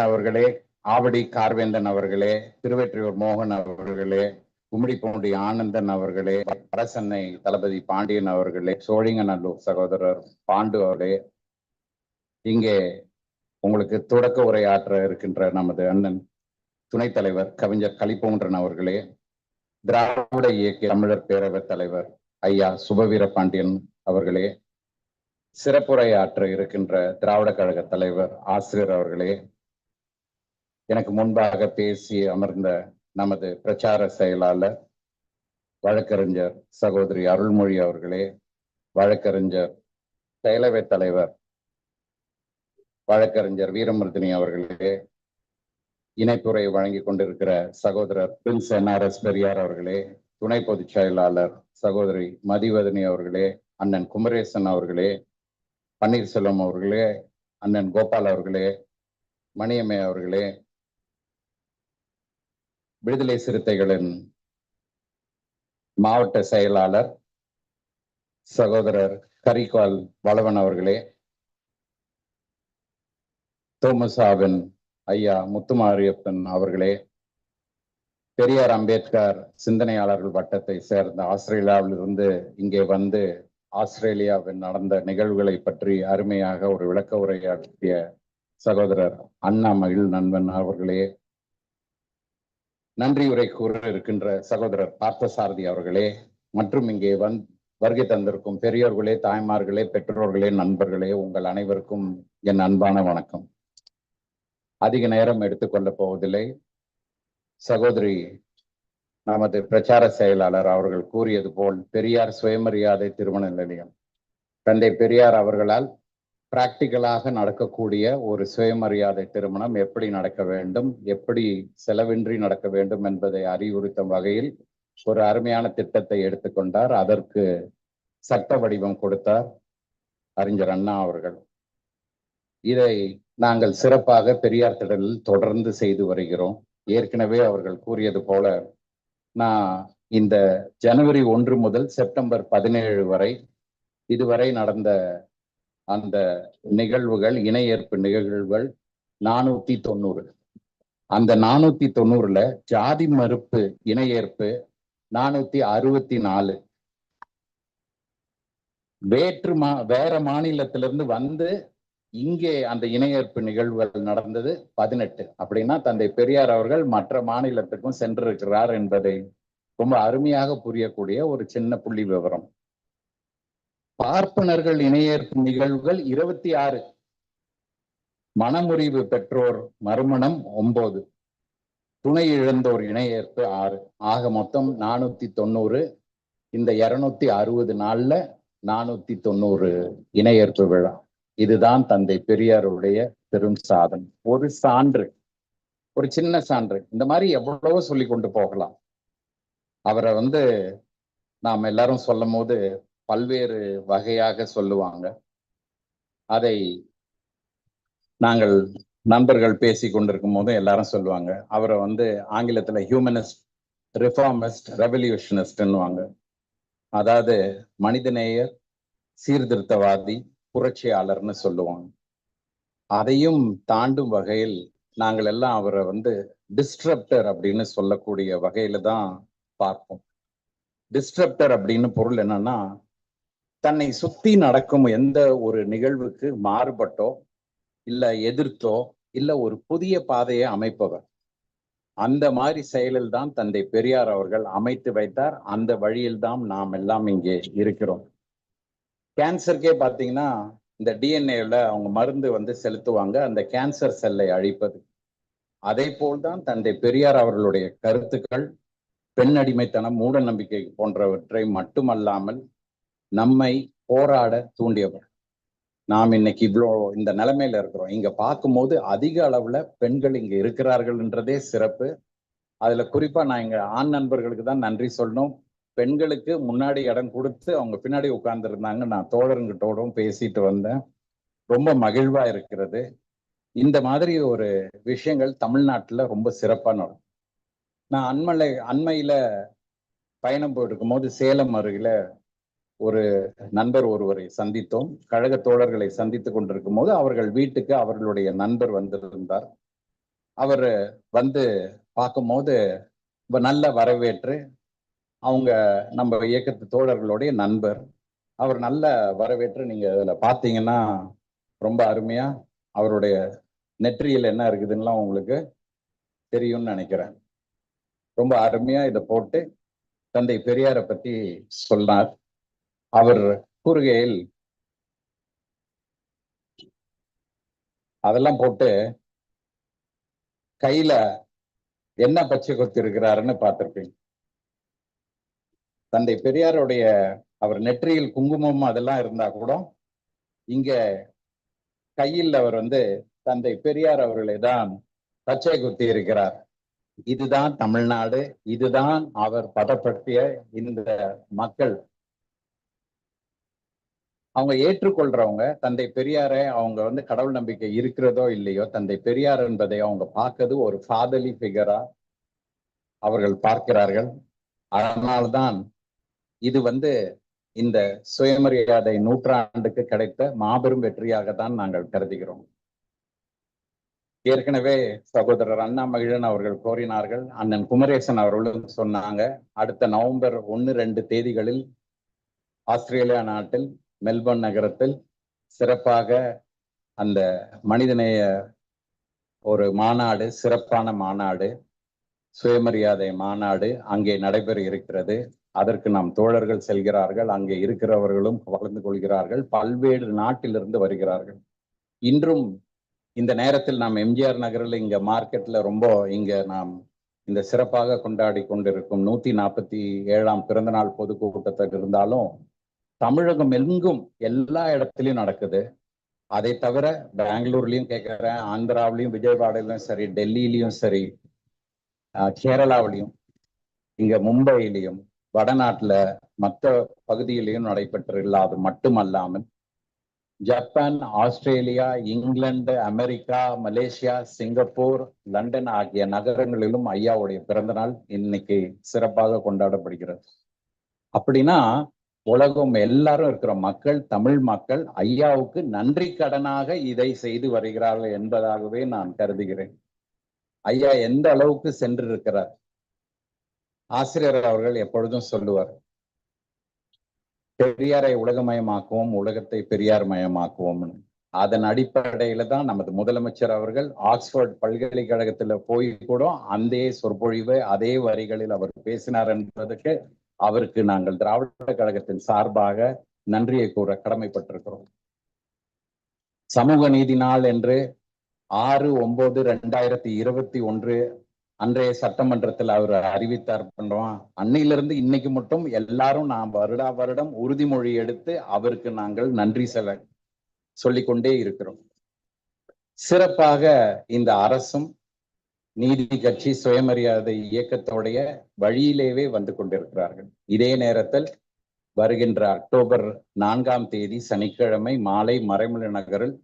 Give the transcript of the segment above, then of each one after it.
அவர்களே ஆவடி கார்வேந்தன் அவர்களே திருவெற்றியூர் மோகன் அவர்களே கும்மிடிப்பூண்டி ஆனந்தன் அவர்களே அரசன்னை தளபதி பாண்டியன் அவர்களே சோழிங்கநல்லூர் சகோதரர் பாண்டு அவர்களே இங்கே உங்களுக்கு தொடக்க உரையாற்ற இருக்கின்ற நமது அண்ணன் துணைத் தலைவர் கவிஞர் கலிப்போன்றன் அவர்களே திராவிட இயக்கிய தமிழர் பேரவைத் தலைவர் ஐயா சுபவீர பாண்டியன் அவர்களே சிறப்புரையாற்ற இருக்கின்ற திராவிட கழக தலைவர் ஆசிரியர் அவர்களே எனக்கு முன்பாக பேசி அமர்ந்த நமது பிரச்சார செயலாளர் வழக்கறிஞர் சகோதரி அருள்மொழி அவர்களே வழக்கறிஞர் செயலவைத் தலைவர் வழக்கறிஞர் வீரமர்தினி அவர்களே இணைப்புரை வழங்கி கொண்டிருக்கிற சகோதரர் பிரின்ஸ் என்ஆர்எஸ் பெரியார் அவர்களே துணை பொதுச் செயலாளர் சகோதரி மதிவதனி அவர்களே அண்ணன் குமரேசன் அவர்களே பன்னீர்செல்வம் அவர்களே அண்ணன் கோபால் அவர்களே மணியம்மை அவர்களே விடுதலை சிறுத்தைகளின் மாவட்ட செயலாளர் சகோதரர் கரிகால் வளவன் அவர்களே தோமசாவின் ஐயா முத்துமாரியப்பன் அவர்களே பெரியார் அம்பேத்கர் சிந்தனையாளர்கள் வட்டத்தை சேர்ந்த ஆஸ்திரேலியாவிலிருந்து இங்கே வந்து ஆஸ்திரேலியாவில் நடந்த நிகழ்வுகளை பற்றி அருமையாக ஒரு விளக்க உரையாற்றிய சகோதரர் அண்ணா மகிழ் நண்பன் அவர்களே நன்றி உரை கூற இருக்கின்ற சகோதரர் பார்த்தசாரதி அவர்களே மற்றும் இங்கே வந் வருகை தந்திருக்கும் பெரியோர்களே தாய்மார்களே பெற்றோர்களே நண்பர்களே உங்கள் அனைவருக்கும் என் அன்பான வணக்கம். அதிக நேரம் எடுத்துக்கொள்ள போவதில்லை. சகோதரி நமது பிரச்சார செயலாளர் அவர்கள் கூறியது போல் பெரியார் சுயமரியாதை திருமண நிலையம். தந்தை பெரியார் அவர்களால் பிராக்டிக்கலாக நடக்கக்கூடிய ஒரு சுயமரியாதை திருமணம் எப்படி நடக்க வேண்டும் எப்படி செலவின்றி நடக்க வேண்டும் என்பதை அறிவுறுத்தும் வகையில் ஒரு அருமையான திட்டத்தை எடுத்துக்கொண்டார் அதற்கு சட்ட வடிவம் கொடுத்தார் அறிஞர் அண்ணா அவர்கள். இதை நாங்கள் சிறப்பாக பெரியார் திடலில் தொடர்ந்து செய்து வருகிறோம். ஏற்கனவே அவர்கள் கூறியது போல நான் இந்த ஜனவரி ஒன்று முதல் செப்டம்பர் பதினேழு வரை இதுவரை நடந்த அந்த நிகழ்வுகள் இணையேற்பு நிகழ்வுகள் நானூத்தி தொண்ணூறு அந்த நானூத்தி தொண்ணூறுல ஜாதி மறுப்பு இணையேற்பு நானூத்தி அறுபத்தி நாலு வேற்று மா வேற மாநிலத்திலிருந்து வந்து இங்கே அந்த இணையேற்பு நிகழ்வுகள் நடந்தது பதினெட்டு. அப்படின்னா தந்தை பெரியார் அவர்கள் மற்ற மாநிலத்துக்கும் சென்றிருக்கிறார் என்பதை ரொம்ப அருமையாக புரியக்கூடிய ஒரு சின்ன புள்ளி விவரம். பார்ப்பனர்கள் இணையேற்பு நிகழ்வுகள் இருபத்தி ஆறு. மனமுறிவு பெற்றோர் மறுமணம் ஒன்பது துணை இழந்தோர் இணையேற்பு ஆறு. ஆக மொத்தம் நானூத்தி தொண்ணூறு. இந்த இருநூத்தி அறுபது நாள்ல நானூத்தி தொண்ணூறு இணையேற்பு விழா. இதுதான் தந்தை பெரியாருடைய பெரும் சாதனை. ஒரு சான்று ஒரு சின்ன சான்று. இந்த மாதிரி எவ்வளவோ சொல்லி கொண்டு போகலாம். அவரை வந்து நாம் எல்லாரும் சொல்லும் போது பல்வேறு வகையாக சொல்லுவாங்க. அதை நாங்கள் நண்பர்கள் பேசி கொண்டிருக்கும் போதும் எல்லாரும் சொல்லுவாங்க. அவரை வந்து ஆங்கிலத்துல ஹியூமனிஸ்ட் ரிஃபார்மிஸ்ட் ரெவல்யூஷனிஸ்ட்ன்னுவாங்க அதாவது மனிதநேயர் சீர்திருத்தவாதி புரட்சியாளர்னு சொல்லுவாங்க. அதையும் தாண்டும் வகையில் நாங்கள் எல்லாம் அவரை வந்து டிஸ்ட்ரப்டர் அப்படின்னு சொல்லக்கூடிய வகையில தான் பார்ப்போம். டிஸ்ட்ரப்டர் அப்படின்னு பொருள் என்னன்னா தன்னை சுத்தி நடக்கும் எந்த ஒரு நிகழ்வுக்கு மாறுபட்டோ இல்ல எதிர்த்தோ இல்ல ஒரு புதிய பாதையை அமைப்பவர். அந்த மாதிரி செயலில் தான் தந்தை பெரியார் அவர்கள் அமைத்து வைத்தார். அந்த வழியில் தான் நாம் எல்லாம் இங்கே இருக்கிறோம். கேன்சருக்கே பார்த்தீங்கன்னா இந்த டிஎன்ஏல அவங்க மருந்து வந்து செலுத்துவாங்க. அந்த கேன்சர் செல்லை அழிப்பது. அதே போல்தான் தந்தை பெரியார் அவர்களுடைய கருத்துக்கள் பெண் அடிமைத்தனம் மூட நம்பிக்கை போன்றவற்றை மட்டுமல்லாமல் நம்மை போராட தூண்டியவர். நாம் இன்னைக்கு இவ்வளோ இந்த நிலைமையில இருக்கிறோம். இங்க பார்க்கும்போது அதிக அளவுல பெண்கள் இங்க இருக்கிறார்கள்ன்றதே சிறப்பு. அதுல குறிப்பா நான் எங்க ஆண் நண்பர்களுக்கு தான் நன்றி சொல்லணும். பெண்களுக்கு முன்னாடி இடம் கொடுத்து அவங்க பின்னாடி உட்கார்ந்துருந்தாங்க. நான் தோழருங்கிட்டோடும் பேசிட்டு வந்தேன். ரொம்ப மகிழ்வா இருக்கிறது. இந்த மாதிரி ஒரு விஷயங்கள் தமிழ்நாட்டுல ரொம்ப சிறப்பான நடக்கும். நான் அண்மலை அண்மையில பயணம் போயிருக்கும் போது சேலம் அருகில ஒரு நண்பர் ஒருவரை சந்தித்தோம். கழக தோழர்களை சந்தித்துக் கொண்டிருக்கும் போது அவர்கள் வீட்டுக்கு அவர்களுடைய நண்பர் வந்திருந்தார். அவர் வந்து பார்க்கும்போது நல்ல வரவேற்று அவங்க நம்ம இயக்கத்து தோழர்களுடைய நண்பர். அவர் நல்ல வரவேற்று நீங்க அதில் பார்த்தீங்கன்னா ரொம்ப அருமையா அவருடைய நெற்றியில் என்ன இருக்குதுன்னுலாம் உங்களுக்கு தெரியும்னு நினைக்கிறேன். ரொம்ப அருமையா இதை போட்டு தந்தை பெரியாரை பத்தி சொன்னார். அவர் கூறுகையில் அதெல்லாம் போட்டு கையில என்ன பச்சை கொத்தி இருக்கிறாருன்னு பார்த்திருப்பீங்க. தந்தை பெரியாருடைய அவர் நெற்றியில் குங்குமம் அதெல்லாம் இருந்தா கூட இங்க கையில் அவர் வந்து தந்தை பெரியார் அவர்களை தான் பச்சை குத்தி இருக்கிறார் இதுதான் தமிழ்நாடு இதுதான் அவர் பதப்படுத்திய இந்த மக்கள். அவங்க ஏற்றுக்கொள்றவங்க தந்தை பெரியாரை அவங்க வந்து கடவுள் நம்பிக்கை இருக்கிறதோ இல்லையோ தந்தை பெரியார் என்பதை அவங்க பார்க்கறது ஒரு ஃபாதலி ஃபிகரா அவர்கள் பார்க்கிறார்கள். அதனால்தான் இது வந்து இந்த சுயமரியாதை நூற்றாண்டுக்கு கிடைத்த மாபெரும் வெற்றியாக தான் நாங்கள் கருதுகிறோம். ஏற்கனவே சகோதரர் அண்ணா மகிழன் அவர்கள் கோரினார்கள். அண்ணன் குமரேசன் அவர்களும் சொன்னாங்க அடுத்த நவம்பர் ஒன்று ரெண்டு தேதிகளில் ஆஸ்திரேலியா நாட்டில் மெல்பர்ன் நகரத்தில் சிறப்பாக அந்த மனிதநேய ஒரு மாநாடு சிறப்பான மாநாடு சுயமரியாதை மாநாடு அங்கே நடைபெற இருக்கிறது. அதற்கு நாம் தோழர்கள் செல்கிறார்கள் அங்கே இருக்கிறவர்களும் வளர்ந்து கொள்கிறார்கள் பல்வேறு நாட்டிலிருந்து வருகிறார்கள். இன்றும் இந்த நேரத்தில் நாம் எம்ஜிஆர் நகரில் இங்க மார்க்கெட்ல ரொம்ப இங்க நாம் இந்த சிறப்பாக கொண்டாடி கொண்டிருக்கும் நூத்தி நாற்பத்தி ஏழாம் பிறந்தநாள் பொதுக்கூட்டத்தில் இருந்தாலும் தமிழகம் எங்கும் எல்லா இடத்துலயும் நடக்குது. அதை தவிர பெங்களூர்லயும் கேட்கிறேன் ஆந்திராவிலையும் விஜயவாடாலையும் சரி டெல்லியிலயும் சரி கேரளாவிலையும் இங்க மும்பையிலையும் வடநாட்டுல மற்ற பகுதியிலையும் நடைபெற்று இல்லாது மட்டுமல்லாமல் Japan Australia England America Malaysia Singapore London ஆகிய நகரங்களிலும் ஐயாவுடைய பிறந்த நாள் இன்னைக்கு சிறப்பாக கொண்டாடப்படுகிறது. அப்படின்னா உலகம் எல்லாரும் இருக்கிற மக்கள் தமிழ் மக்கள் ஐயாவுக்கு நன்றி கடனாக இதை செய்து வருகிறார்கள் என்பதாகவே நான் கருதுகிறேன். ஐயா எந்த அளவுக்கு சென்றிருக்கிறார்? ஆசிரியர் அவர்கள் எப்பொழுதும் சொல்லுவார் பெரியாரை உலகமயமாக்குவோம் உலகத்தை பெரியார் மயமாக்குவோம்னு. அதன் அடிப்படையில தான் நமது முதலமைச்சர் அவர்கள் ஆக்ஸ்போர்ட் பல்கலைக்கழகத்துல போய் கூட அந்த சொற்பொழிவு அதே வரிகளில் அவர் பேசினார் என்பதற்கு அவருக்கு நாங்கள் திராவிட கழகத்தின் சார்பாக நன்றியை கூற கடமைப்பட்டிருக்கிறோம். சமூக நீதி நாள் என்று ஆறு ஒன்பது ரெண்டாயிரத்தி இருபத்தி ஒன்று அன்றைய சட்டமன்றத்தில் அவர் அறிவித்தார் பண்றோம். அன்னையிலிருந்து இன்னைக்கு மட்டும் எல்லாரும் நாம் வருடா வருடம் உறுதிமொழி எடுத்து அவருக்கு நாங்கள் நன்றி செல சொல்லிக்கொண்டே இருக்கிறோம். சிறப்பாக இந்த அரசும் நீதி கட்சி சுயமரியாதை இயக்கத்தோடைய வழியிலேயே வந்து கொண்டிருக்கிறார்கள். இதே நேரத்தில் வருகின்ற அக்டோபர் நான்காம் தேதி சனிக்கிழமை மாலை மறைமலை நகரில்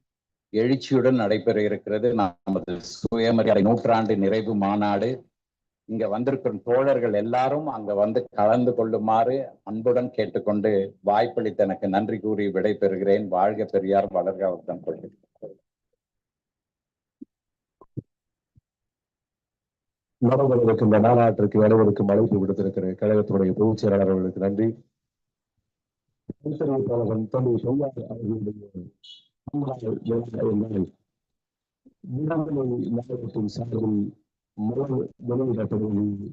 எழுச்சியுடன் நடைபெற இருக்கிறது. நமது சுயமரியாதை நூற்றாண்டு நிறைவு மாநாடு. இங்க வந்திருக்கும் தோழர்கள் எல்லாரும் அங்க வந்து கலந்து கொள்ளுமாறு அன்புடன் கேட்டுக்கொண்டு வாய்ப்பளித்த எனக்கு நன்றி கூறி விடைபெறுகிறேன். வாழ்க பெரியார் வளர்க அவர்தான் கொள்கிறேன் நடைபெறவிருக்கும் இந்த மாநாட்டிற்கு அனைவருக்கும் அழைப்பு விடுத்திருக்கிற கழகத்தினுடைய பொதுச் செயலாளர் அவர்களுக்கு நன்றி கூட்டுறவு கழகம் தந்தை சொல்லார் அவர்களுடைய பிறந்தநாள் விழா என்றால் விடுதலை மாநிலத்தின் சார்பில் முதல் வெளியிடப்படுவது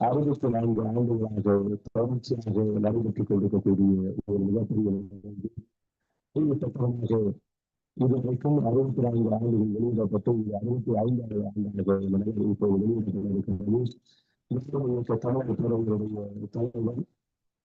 அறுபத்தி நான்கு ஆண்டுகளாக தொடர்ச்சியாக நடைபெற்றுக் கொண்டிருக்கக்கூடிய ஒரு மிகப்பெரிய நிகழ்வு. குறிப்பிட்டமாக இதுவரைக்கும் அறுபத்தி நான்கு ஆண்டுகள் வெளியிடப்பட்டு இது அறுபத்தி ஐந்தாவது ஆண்டாக இந்த நிலையில் இப்போது வெளியிடப்பட இருக்கிறது இயக்க தமிழக பேரவையுடைய தலைவர்